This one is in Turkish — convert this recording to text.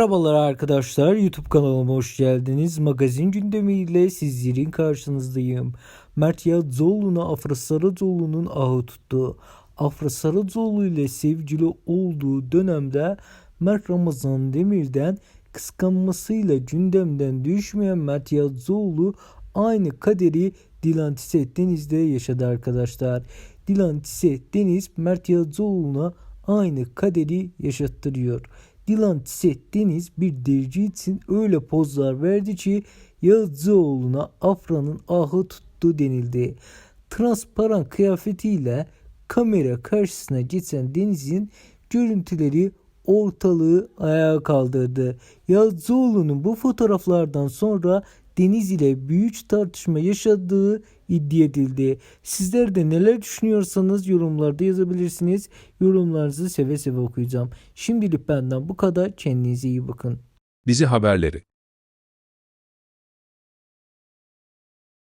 Merhabalar arkadaşlar YouTube kanalıma hoş geldiniz. Magazin gündemiyle sizlerin karşınızdayım. Mert Yağcıoğlu'na Afra Saracoğlu'nun ahı tuttu. Afra Saracoğlu ile sevgili olduğu dönemde Mert Ramazan Demir'den kıskanmasıyla gündemden düşmeyen Mert Yağcıoğlu aynı kaderi Dilan Tiset Deniz'de yaşadı arkadaşlar. Dilan Tiset Deniz Mert Yağcıoğlu'na aynı kaderi yaşattırıyor. Dilan Deniz bir dergi için öyle pozlar verdi ki Yağcıoğlu'na Afra'nın ahı tuttu denildi. Transparan kıyafetiyle kamera karşısına geçen Deniz'in görüntüleri ortalığı ayağa kaldırdı. Yağcıoğlu'nun bu fotoğraflardan sonra Deniz ile büyük tartışma yaşadığı iddia edildi. Sizler de neler düşünüyorsanız yorumlarda yazabilirsiniz. Yorumlarınızı seve seve okuyacağım. Şimdilik benden bu kadar. Kendinize iyi bakın. Dizi haberleri